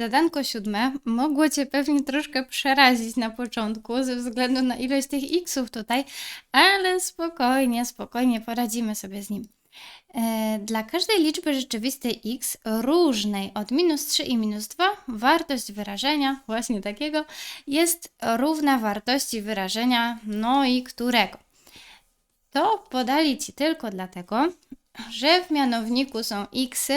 Zadanko siódme mogło Cię pewnie troszkę przerazić na początku ze względu na ilość tych xów tutaj, ale spokojnie, spokojnie poradzimy sobie z nim. E, Dla każdej liczby rzeczywistej x różnej od minus 3 i minus 2 wartość wyrażenia, właśnie takiego, jest równa wartości wyrażenia no i którego. To podali Ci tylko dlatego, że w mianowniku są xy,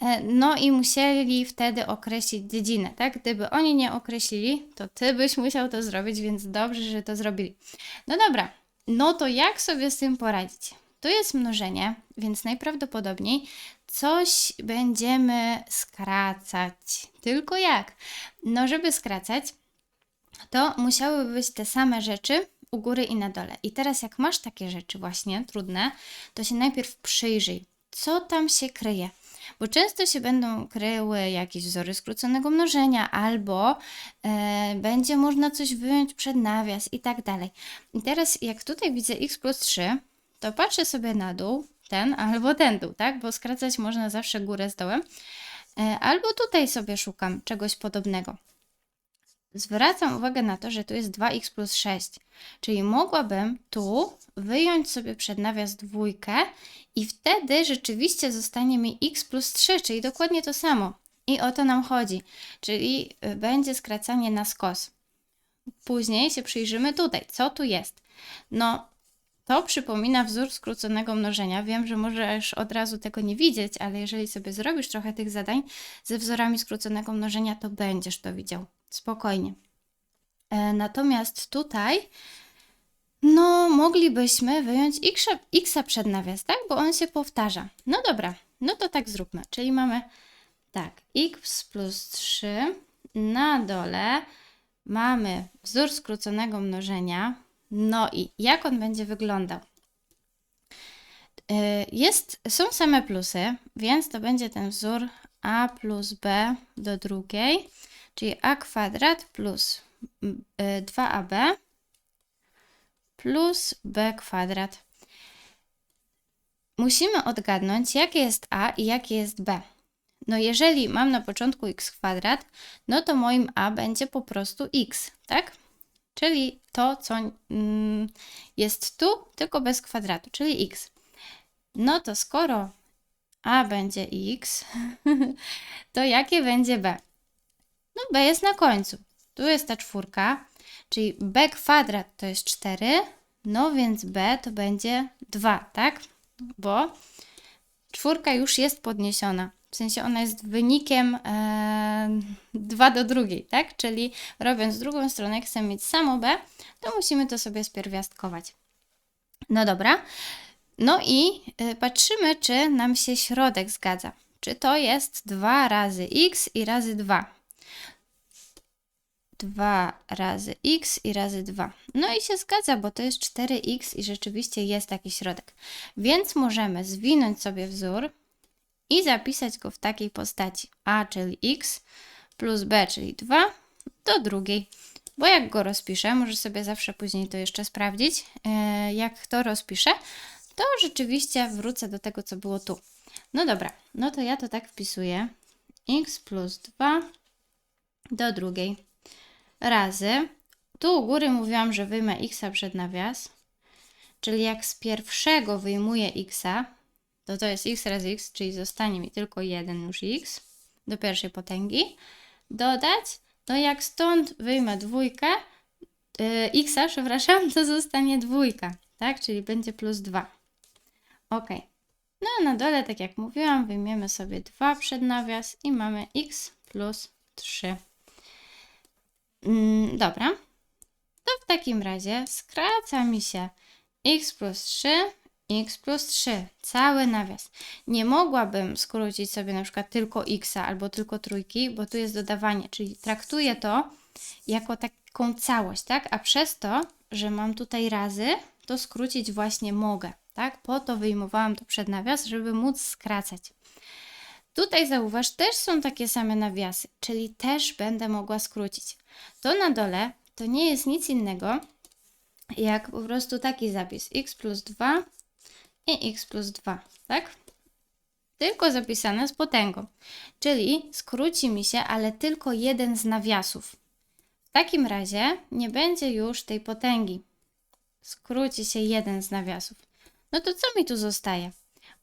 e, no i musieli wtedy określić dziedzinę, tak? Gdyby oni nie określili, to Ty byś musiał to zrobić, więc dobrze, że to zrobili. No dobra, no to jak sobie z tym poradzić? Tu jest mnożenie, więc najprawdopodobniej coś będziemy skracać. Tylko jak? No, żeby skracać, to musiały być te same rzeczy u góry i na dole. I teraz, jak masz takie rzeczy, właśnie trudne, to się najpierw przyjrzyj, co tam się kryje. Bo często się będą kryły jakieś wzory skróconego mnożenia, albo e, będzie można coś wyjąć przed nawias i tak dalej. I teraz, jak tutaj widzę x plus 3, to patrzę sobie na dół, ten albo ten dół, tak? Bo skracać można zawsze górę z dołem. E, albo tutaj sobie szukam czegoś podobnego. Zwracam uwagę na to, że tu jest 2x plus 6, czyli mogłabym tu wyjąć sobie przed nawias dwójkę i wtedy rzeczywiście zostanie mi x plus 3, czyli dokładnie to samo. I o to nam chodzi, czyli y, będzie skracanie na skos. Później się przyjrzymy tutaj, co tu jest. No, to przypomina wzór skróconego mnożenia. Wiem, że możesz od razu tego nie widzieć, ale jeżeli sobie zrobisz trochę tych zadań ze wzorami skróconego mnożenia, to będziesz to widział. Spokojnie. E, natomiast tutaj, no, moglibyśmy wyjąć x, przed nawias, tak? Bo on się powtarza. No dobra, no to tak zróbmy. Czyli mamy tak, x plus 3 na dole mamy wzór skróconego mnożenia. No i jak on będzie wyglądał? Y, Jest, są same plusy, więc to będzie ten wzór a plus b do drugiej, czyli a kwadrat plus mm, y, 2ab plus b kwadrat. Musimy odgadnąć, jakie jest a i jakie jest b. No jeżeli mam na początku x kwadrat, no to moim a będzie po prostu x, tak? Czyli to, co mm, jest tu, tylko bez kwadratu, czyli x. No to skoro a będzie x, to jakie będzie b? No b jest na końcu. Tu jest ta czwórka, czyli b kwadrat to jest 4, no więc b to będzie 2, tak? Bo czwórka już jest podniesiona. W sensie ona jest wynikiem e, 2 do drugiej, tak? Czyli robiąc drugą stronę, jak chcemy mieć samo b, to musimy to sobie spierwiastkować. No dobra. No i y, patrzymy, czy nam się środek zgadza. Czy to jest 2 razy x i razy 2. 2 razy x i razy 2. No i się zgadza, bo to jest 4x i rzeczywiście jest taki środek. Więc możemy zwinąć sobie wzór i zapisać go w takiej postaci. a, czyli x, plus b, czyli 2, do drugiej. Bo jak go rozpiszę, może sobie zawsze później to jeszcze sprawdzić, e, jak to rozpiszę, to rzeczywiście wrócę do tego, co było tu. No dobra, no to ja to tak wpisuję. x plus 2 do drugiej razy. Tu u góry mówiłam, że wyjmę x przed nawias. Czyli jak z pierwszego wyjmuję x, to to jest x razy x, czyli zostanie mi tylko jeden już x do pierwszej potęgi. Dodać, to jak stąd wyjmę dwójkę, yy, x, przepraszam, to zostanie dwójka, tak? Czyli będzie plus 2. Ok. No a na dole, tak jak mówiłam, wyjmiemy sobie 2 przed nawias i mamy x plus 3. Mm, dobra. To w takim razie skraca mi się x plus 3, x plus 3, cały nawias. Nie mogłabym skrócić sobie na przykład tylko x albo tylko trójki, bo tu jest dodawanie, czyli traktuję to jako taką całość, tak? A przez to, że mam tutaj razy, to skrócić właśnie mogę, tak? Po to wyjmowałam to przed nawias, żeby móc skracać. Tutaj zauważ, też są takie same nawiasy, czyli też będę mogła skrócić. To na dole to nie jest nic innego, jak po prostu taki zapis x plus 2 i x plus 2, tak? tylko zapisane z potęgą. Czyli skróci mi się, ale tylko jeden z nawiasów. W takim razie nie będzie już tej potęgi. Skróci się jeden z nawiasów. No to co mi tu zostaje?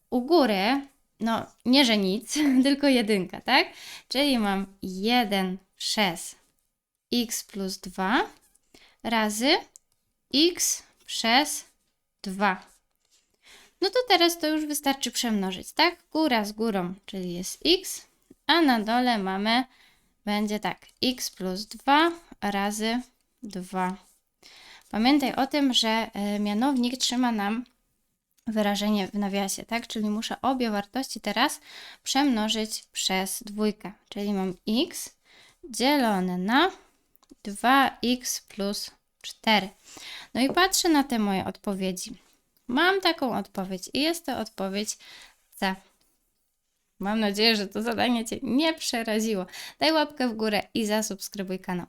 U góry, no nie, że nic, tylko jedynka, tak? Czyli mam 1 przez x plus 2 razy x przez 2. No to teraz to już wystarczy przemnożyć, tak? Góra z górą, czyli jest x, a na dole mamy, będzie tak, x plus 2 razy 2. Pamiętaj o tym, że e, mianownik trzyma nam wyrażenie w nawiasie, tak? Czyli muszę obie wartości teraz przemnożyć przez dwójkę, czyli mam x dzielone na 2x plus 4. No i patrzę na te moje odpowiedzi. Mam taką odpowiedź i jest to odpowiedź C. Mam nadzieję, że to zadanie Cię nie przeraziło. Daj łapkę w górę i zasubskrybuj kanał.